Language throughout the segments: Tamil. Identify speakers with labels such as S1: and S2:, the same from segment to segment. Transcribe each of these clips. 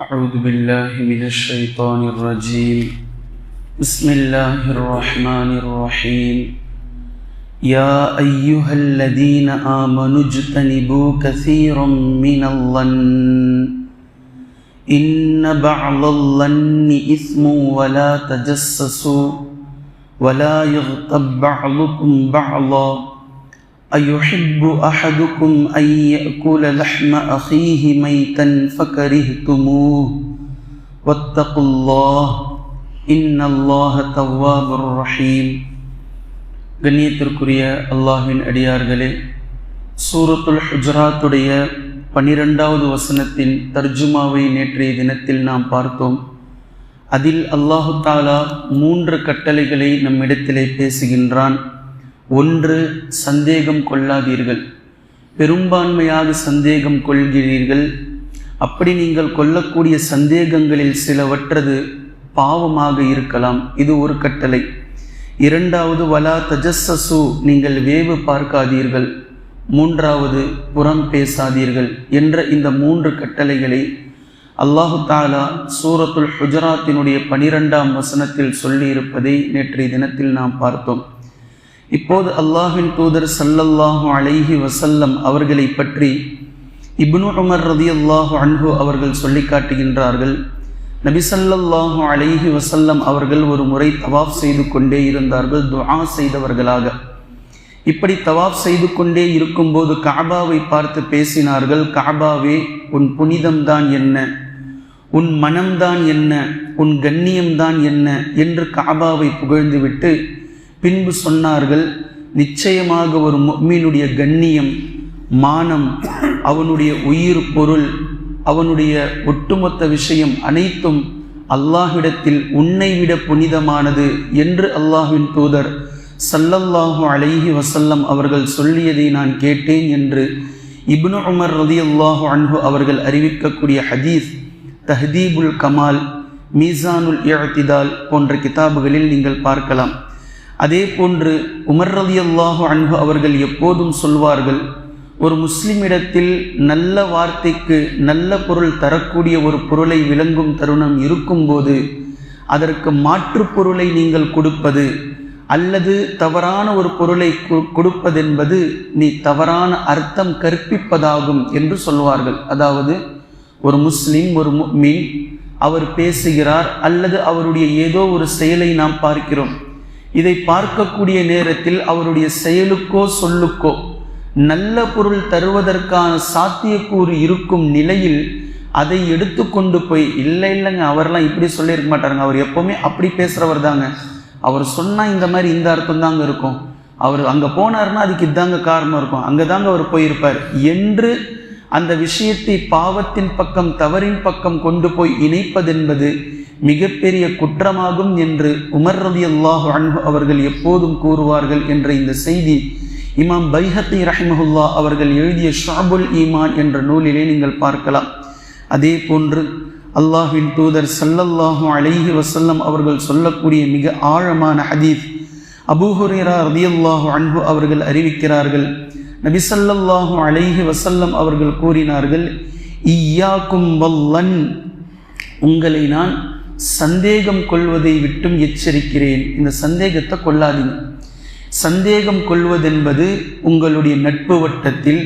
S1: أعوذ بالله من الشيطان الرجيم بسم الله الرحمن الرحيم يا أيها الذين آمنوا اجتنبوا كثيرا من الظن إن بعض الظن إثم ولا تجسسوا ولا يغتب بعضكم بعضا أيحب أحدكم أن يأكل لحم أخيه ميتا فكرهتموه واتقوا الله إن الله تواب رحيم
S2: கண்ணியத்திற்குரிய அல்லாஹின் அடியார்களே சூரத்துல் ஹுஜராத்துடைய பனிரெண்டாவது வசனத்தின் தர்ஜுமாவை நேற்றைய தினத்தில் நாம் பார்த்தோம் அதில் அல்லாஹு தாலா மூன்று கட்டளைகளை நம்மிடத்திலே பேசுகின்றான் ஒன்று சந்தேகம் கொள்ளாதீர்கள் பெரும்பான்மையாக சந்தேகம் கொள்கிறீர்கள் அப்படி நீங்கள் கொள்ளக்கூடிய சந்தேகங்களில் சிலவற்றது பாவமாக இருக்கலாம் இது ஒரு கட்டளை இரண்டாவது வலா தஜஸ்ஸு நீங்கள் வேவு பார்க்காதீர்கள் மூன்றாவது புறம் பேசாதீர்கள் என்ற இந்த மூன்று கட்டளைகளை அல்லாஹு தாலா சூரத்துல் ஹுஜராத்தினுடைய பனிரெண்டாம் வசனத்தில் சொல்லியிருப்பதை நேற்றைய தினத்தில் நாம் பார்த்தோம் இப்போது அல்லாஹின் தூதர் சல்லல்லாஹு அலைஹி வசல்லம் அவர்களை பற்றி இப்னு உமர் ரதி அல்லாஹு அன்ஹு அவர்கள் சொல்லி காட்டுகின்றார்கள் நபிசல்லாஹு அலைஹி வசல்லம் அவர்கள் ஒரு முறை தவாஃப் செய்து கொண்டே இருந்தார்கள் துஆ செய்தவர்களாக இப்படி தவாஃப் செய்து கொண்டே இருக்கும்போது காபாவை பார்த்து பேசினார்கள் காபாவே உன் புனிதம்தான் என்ன உன் மனம்தான் என்ன உன் கண்ணியம்தான் என்ன என்று காபாவை புகழ்ந்துவிட்டு பின்பு சொன்னார்கள் நிச்சயமாக ஒரு மீனுடைய கண்ணியம் மானம் அவனுடைய உயிர் பொருள் அவனுடைய ஒட்டுமொத்த விஷயம் அனைத்தும் அல்லாஹ்விடத்தில் உன்னை விட புனிதமானது என்று அல்லாஹுவின் தூதர் சல்லல்லாஹு அலைஹி வசல்லம் அவர்கள் சொல்லியதை நான் கேட்டேன் என்று இப்னு உமர் ரதி அல்லாஹு அன்பு அவர்கள் அறிவிக்கக்கூடிய ஹதீஸ் தஹதீபுல் கமால் மீசானுல் இழத்திதால் போன்ற கிதாபுகளில் நீங்கள் பார்க்கலாம் அதே போன்று உமர் ரதி அல்லாஹு அன்பு அவர்கள் எப்போதும் சொல்வார்கள் ஒரு முஸ்லிமிடத்தில் நல்ல வார்த்தைக்கு நல்ல பொருள் தரக்கூடிய ஒரு பொருளை விளங்கும் தருணம் இருக்கும்போது அதற்கு மாற்று பொருளை நீங்கள் கொடுப்பது அல்லது தவறான ஒரு பொருளை கொடுப்பதென்பது நீ தவறான அர்த்தம் கற்பிப்பதாகும் என்று சொல்வார்கள் அதாவது ஒரு முஸ்லீம் ஒரு மீன் அவர் பேசுகிறார் அல்லது அவருடைய ஏதோ ஒரு செயலை நாம் பார்க்கிறோம் இதை பார்க்கக்கூடிய நேரத்தில் அவருடைய செயலுக்கோ சொல்லுக்கோ நல்ல பொருள் தருவதற்கான சாத்தியக்கூறு இருக்கும் நிலையில் அதை எடுத்துக்கொண்டு போய் இல்லை இல்லைங்க அவரெல்லாம் இப்படி சொல்லியிருக்க மாட்டாருங்க அவர் எப்போவுமே அப்படி பேசுகிறவர் தாங்க அவர் சொன்னால் இந்த மாதிரி இந்த அர்த்தம் தாங்க இருக்கும் அவர் அங்கே போனார்னா அதுக்கு இதாங்க காரணம் இருக்கும் அங்கே தாங்க அவர் போயிருப்பார் என்று அந்த விஷயத்தை பாவத்தின் பக்கம் தவறின் பக்கம் கொண்டு போய் இணைப்பதென்பது மிகப்பெரிய குற்றமாகும் என்று உமர் ரதி அல்லாஹ் அன்பு அவர்கள் எப்போதும் கூறுவார்கள் என்ற இந்த செய்தி இமாம் பைஹத்தி ரஹிமஹுல்லா அவர்கள் எழுதிய ஷாபுல் ஈமான் என்ற நூலிலே நீங்கள் பார்க்கலாம் அதே போன்று அல்லாஹின் தூதர் சல்லல்லாஹு அலைஹி வசல்லம் அவர்கள் சொல்லக்கூடிய மிக ஆழமான ஹதீஃப் ரதி அல்லாஹு அன்பு அவர்கள் அறிவிக்கிறார்கள் நபிசல்லாஹு அலைஹி வசல்லம் அவர்கள் கூறினார்கள் ஈயாக்கும் வல்லன் உங்களை நான் சந்தேகம் கொள்வதை விட்டும் எச்சரிக்கிறேன் இந்த சந்தேகத்தை கொள்ளாதீங்க சந்தேகம் கொள்வதென்பது உங்களுடைய நட்பு வட்டத்தில்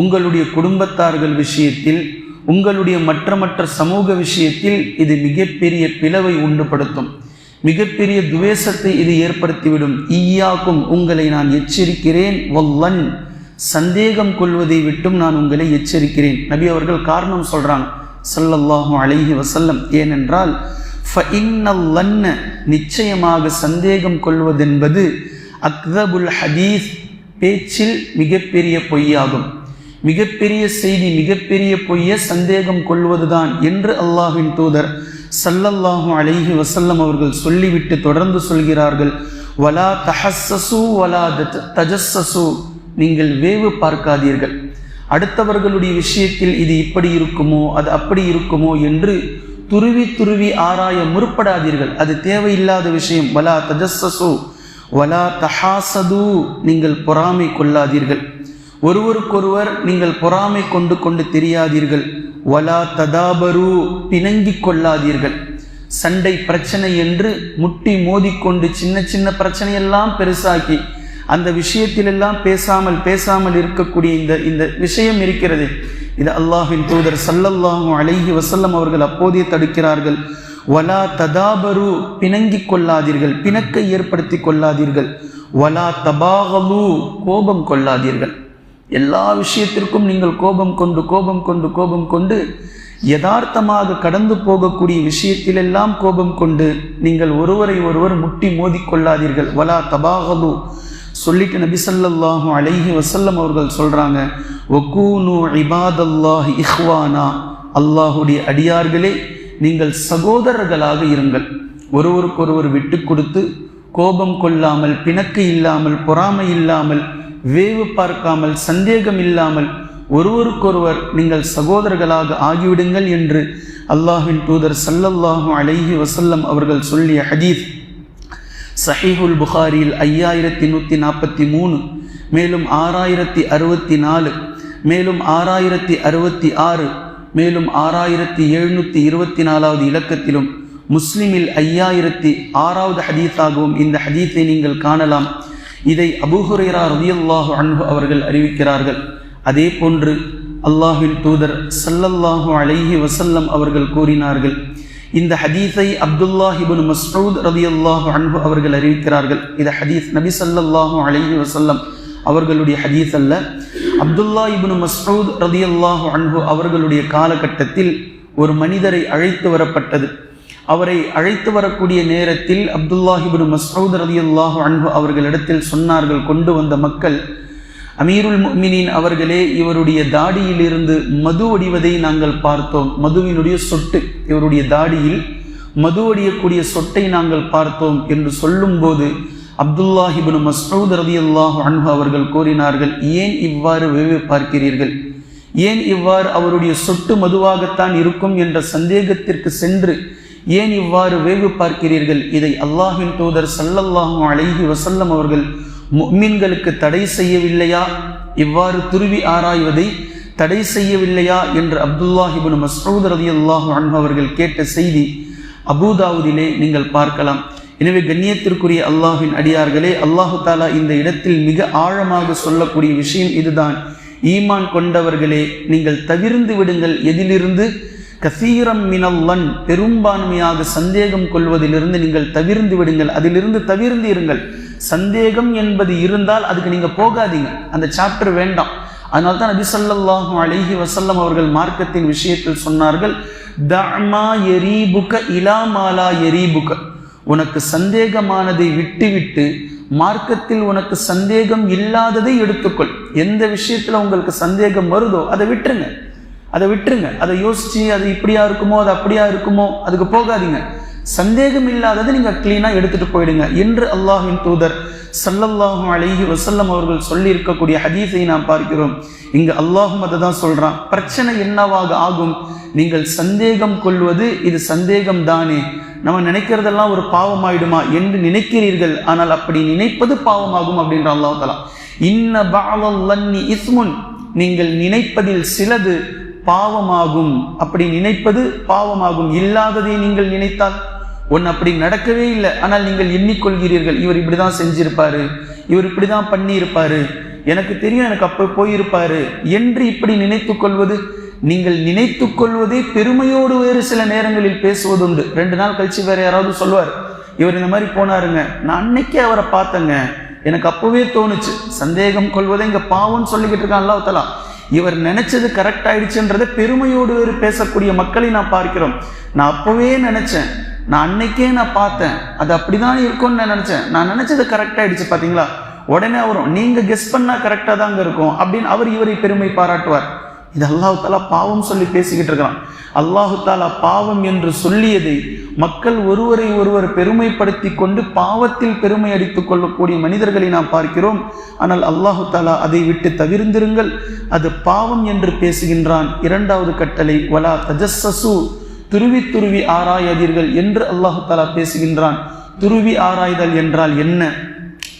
S2: உங்களுடைய குடும்பத்தார்கள் விஷயத்தில் உங்களுடைய மற்ற மற்ற சமூக விஷயத்தில் இது மிகப்பெரிய பிளவை உண்டுபடுத்தும் மிகப்பெரிய துவேஷத்தை இது ஏற்படுத்திவிடும் ஈயாக்கும் உங்களை நான் எச்சரிக்கிறேன் வல்லன் சந்தேகம் கொள்வதை விட்டும் நான் உங்களை எச்சரிக்கிறேன் நபி அவர்கள் காரணம் சொல்கிறாங்க சல்லல்லாஹு அழகி வசல்லம் ஏனென்றால் ஃபஇன்னல்லன்ன நிச்சயமாக சந்தேகம் கொள்வதென்பது அக்தபுல் ஹதீஸ் பேச்சில் மிகப்பெரிய பொய்யாகும் மிகப்பெரிய செய்தி மிகப்பெரிய பொய்ய சந்தேகம் கொள்வதுதான் என்று அல்லாஹின் தூதர் சல்லல்லாஹு அலைஹி வசல்லம் அவர்கள் சொல்லிவிட்டு தொடர்ந்து சொல்கிறார்கள் வலா தஹசசு வலா தஜஸ்ஸு நீங்கள் வேவு பார்க்காதீர்கள் அடுத்தவர்களுடைய விஷயத்தில் இது இப்படி இருக்குமோ அது அப்படி இருக்குமோ என்று துருவி துருவி ஆராய முற்படாதீர்கள் அது தேவையில்லாத விஷயம் வலா தஜஸ்ஸு வலா தஹாசது நீங்கள் பொறாமை கொள்ளாதீர்கள் ஒருவருக்கொருவர் நீங்கள் பொறாமை கொண்டு கொண்டு தெரியாதீர்கள் வலா ததாபரு பிணங்கிக் கொள்ளாதீர்கள் சண்டை பிரச்சனை என்று முட்டி மோதிக்கொண்டு சின்ன சின்ன பிரச்சனையெல்லாம் பெருசாக்கி அந்த விஷயத்திலெல்லாம் பேசாமல் பேசாமல் இருக்கக்கூடிய இந்த இந்த விஷயம் இருக்கிறது இது அல்லாஹின் தூதர் சல்லல்லாஹு அழகி வசல்லம் அவர்கள் அப்போதே தடுக்கிறார்கள் வலா ததாபரு பிணங்கி கொள்ளாதீர்கள் பிணக்கை ஏற்படுத்தி கொள்ளாதீர்கள் வலா தபாகலு கோபம் கொள்ளாதீர்கள் எல்லா விஷயத்திற்கும் நீங்கள் கோபம் கொண்டு கோபம் கொண்டு கோபம் கொண்டு யதார்த்தமாக கடந்து போகக்கூடிய விஷயத்திலெல்லாம் கோபம் கொண்டு நீங்கள் ஒருவரை ஒருவர் முட்டி மோதி கொள்ளாதீர்கள் வலா தபாகலு சொல்லிட்டு நபி சல்லாஹு அலைஹி வசல்லம் அவர்கள் சொல்கிறாங்க ஒக்கூனு இபாதல்லாஹ் இஹ்வானா அல்லாஹுடைய அடியார்களே நீங்கள் சகோதரர்களாக இருங்கள் ஒருவருக்கொருவர் விட்டு கொடுத்து கோபம் கொள்ளாமல் பிணக்கு இல்லாமல் பொறாமை இல்லாமல் வேவு பார்க்காமல் சந்தேகம் இல்லாமல் ஒருவருக்கொருவர் நீங்கள் சகோதரர்களாக ஆகிவிடுங்கள் என்று அல்லாஹின் தூதர் சல்லல்லாஹு அலைஹி வசல்லம் அவர்கள் சொல்லிய ஹதீஃப் சஹீஹுல் புகாரியில் ஐயாயிரத்தி நூற்றி நாற்பத்தி மூணு மேலும் ஆறாயிரத்தி அறுபத்தி நாலு மேலும் ஆறாயிரத்தி அறுபத்தி ஆறு மேலும் ஆறாயிரத்தி எழுநூற்றி இருபத்தி நாலாவது இலக்கத்திலும் முஸ்லிமில் ஐயாயிரத்தி ஆறாவது ஹதீஸாகவும் இந்த ஹதீஸை நீங்கள் காணலாம் இதை அபுஹுரேரா ரதியுல்லாஹு அன்பு அவர்கள் அறிவிக்கிறார்கள் அதே போன்று அல்லாஹின் தூதர் சல்லல்லாஹு அலைஹி வசல்லம் அவர்கள் கூறினார்கள் இந்த ஹதீஸை அப்துல்லாஹிபுல் மஸ்ரூத் ரதி அல்லாஹு அன்பு அவர்கள் அறிவிக்கிறார்கள் இது ஹதீஸ் நபி சல்லாஹு அலஹி வசல்லம் அவர்களுடைய ஹதீஸ் அல்ல அப்துல்லா இபுன் மஸ்ரூத் ரதி அல்லாஹு அன்பு அவர்களுடைய காலகட்டத்தில் ஒரு மனிதரை அழைத்து வரப்பட்டது அவரை அழைத்து வரக்கூடிய நேரத்தில் அப்துல்லாஹிபுன் மஸ்ரூத் ரதி அல்லாஹு அன்பு அவர்களிடத்தில் சொன்னார்கள் கொண்டு வந்த மக்கள் அமீருல் மினின் அவர்களே இவருடைய தாடியிலிருந்து மது வடிவதை நாங்கள் பார்த்தோம் மதுவினுடைய சொட்டு இவருடைய தாடியில் மது வடியக்கூடிய சொட்டை நாங்கள் பார்த்தோம் என்று சொல்லும்போது அப்துல்லாஹிபின் மஸ்ரூத் ரதி அல்லாஹ் அன்பு அவர்கள் கூறினார்கள் ஏன் இவ்வாறு வேவு பார்க்கிறீர்கள் ஏன் இவ்வாறு அவருடைய சொட்டு மதுவாகத்தான் இருக்கும் என்ற சந்தேகத்திற்கு சென்று ஏன் இவ்வாறு வேவு பார்க்கிறீர்கள் இதை அல்லாஹின் தூதர் சல்லல்லாஹும் அழகி வசல்லம் அவர்கள் மீன்களுக்கு தடை செய்யவில்லையா இவ்வாறு துருவி ஆராய்வதை தடை செய்யவில்லையா என்று அப்துல்லாஹிபின் மசூத் ரதி அல்லாஹு அவர்கள் கேட்ட செய்தி அபுதாவுதிலே நீங்கள் பார்க்கலாம் எனவே கண்ணியத்திற்குரிய அல்லாஹின் அடியார்களே அல்லாஹு தாலா இந்த இடத்தில் மிக ஆழமாக சொல்லக்கூடிய விஷயம் இதுதான் ஈமான் கொண்டவர்களே நீங்கள் தவிர்ந்து விடுங்கள் எதிலிருந்து கசீரம் மினல்லன் பெரும்பான்மையாக சந்தேகம் கொள்வதிலிருந்து நீங்கள் தவிர்ந்து விடுங்கள் அதிலிருந்து தவிர்ந்து இருங்கள் சந்தேகம் என்பது இருந்தால் அதுக்கு நீங்கள் போகாதீங்க அந்த சாப்டர் வேண்டாம் அதனால தான் நபி சொல்லாஹும் அழகி வசல்லம் அவர்கள் மார்க்கத்தின் விஷயத்தில் சொன்னார்கள் தமா எரீபுக்க இலாமாலா எரீபுக்க உனக்கு சந்தேகமானதை விட்டுவிட்டு மார்க்கத்தில் உனக்கு சந்தேகம் இல்லாததை எடுத்துக்கொள் எந்த விஷயத்தில் உங்களுக்கு சந்தேகம் வருதோ அதை விட்டுருங்க அதை விட்டுருங்க அதை யோசித்து அது இப்படியா இருக்குமோ அது அப்படியா இருக்குமோ அதுக்கு போகாதீங்க சந்தேகம் இல்லாததை நீங்கள் க்ளீனாக எடுத்துகிட்டு போயிடுங்க என்று அல்லாஹின் தூதர் சல்லல்லாஹும் அழகி வசல்லம் அவர்கள் சொல்லியிருக்கக்கூடிய ஹதீஸை நாம் பார்க்கிறோம் இங்க அல்லாஹும் அதை தான் சொல்கிறான் பிரச்சனை என்னவாக ஆகும் நீங்கள் சந்தேகம் கொள்வது இது சந்தேகம் தானே நம்ம நினைக்கிறதெல்லாம் ஒரு பாவம் ஆயிடுமா என்று நினைக்கிறீர்கள் ஆனால் அப்படி நினைப்பது பாவமாகும் அப்படின்ற அல்லாஹ் இன்ன பாவம் இஸ்முன் நீங்கள் நினைப்பதில் சிலது பாவமாகும் அப்படி நினைப்பது பாவமாகும் இல்லாததை நீங்கள் நினைத்தால் ஒன்று அப்படி நடக்கவே இல்லை ஆனால் நீங்கள் எண்ணிக்கொள்கிறீர்கள் இவர் இப்படி தான் செஞ்சிருப்பாரு இவர் இப்படி தான் பண்ணியிருப்பாரு எனக்கு தெரியும் எனக்கு அப்போ போயிருப்பாரு என்று இப்படி நினைத்து கொள்வது நீங்கள் நினைத்து கொள்வதே பெருமையோடு வேறு சில நேரங்களில் பேசுவதுண்டு ரெண்டு நாள் கழிச்சு வேற யாராவது சொல்வார் இவர் இந்த மாதிரி போனாருங்க நான் அன்னைக்கே அவரை பார்த்தேங்க எனக்கு அப்பவே தோணுச்சு சந்தேகம் கொள்வதை இங்க பாவம்னு சொல்லிக்கிட்டு இருக்கான் அல்லாஹ் இவர் நினைச்சது கரெக்ட் ஆயிடுச்சுன்றதை பெருமையோடு பேசக்கூடிய மக்களை நான் பார்க்கிறோம் நான் அப்பவே நினைச்சேன் நான் அன்னைக்கே நான் பார்த்தேன் அது அப்படிதான் இருக்கும்னு நான் நினைச்சேன் நான் நினைச்சது கரெக்ட் ஆயிடுச்சு பாத்தீங்களா உடனே அவரும் நீங்க கெஸ் பண்ணா கரெக்டா தாங்க இருக்கும் அப்படின்னு அவர் இவரை பெருமை பாராட்டுவார் இது அல்லாஹு தாலா பாவம் சொல்லி பேசிக்கிட்டு இருக்கிறான் அல்லாஹு தாலா பாவம் என்று சொல்லியதை மக்கள் ஒருவரை ஒருவர் பெருமைப்படுத்தி கொண்டு பாவத்தில் பெருமை அடித்துக் கொள்ளக்கூடிய மனிதர்களை நாம் பார்க்கிறோம் ஆனால் அல்லாஹு தாலா அதை விட்டு தவிர்ந்திருங்கள் அது பாவம் என்று பேசுகின்றான் இரண்டாவது கட்டளை வலா தஜஸ்ஸு துருவி துருவி ஆராயாதீர்கள் என்று அல்லாஹு தாலா பேசுகின்றான் துருவி ஆராய்தல் என்றால் என்ன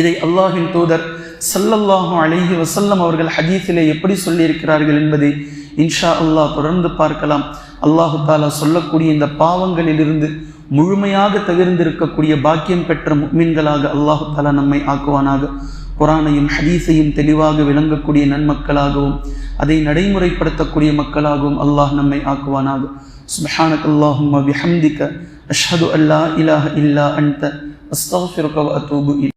S2: இதை அல்லாஹின் தூதர் சல்லல்லாஹும் அழகி வசல்லம் அவர்கள் ஹதீஸிலே எப்படி சொல்லியிருக்கிறார்கள் என்பதை இன்ஷா அல்லாஹ் தொடர்ந்து பார்க்கலாம் அல்லாஹு தாலா சொல்லக்கூடிய இந்த பாவங்களிலிருந்து முழுமையாக தவிர்ந்திருக்கக்கூடிய பாக்கியம் பெற்ற மீன்களாக அல்லாஹு தாலா நம்மை ஆக்குவானாக குரானையும் ஹதீஸையும் தெளிவாக விளங்கக்கூடிய நன்மக்களாகவும் அதை நடைமுறைப்படுத்தக்கூடிய மக்களாகவும் அல்லாஹ் நம்மை ஆக்குவானாக சுபஹானக் அல்லாஹும் அஷ்ஹது அல்லா இலாஹ இல்லா அன்த அஸ்தாஃபிருக்க அத்தூபு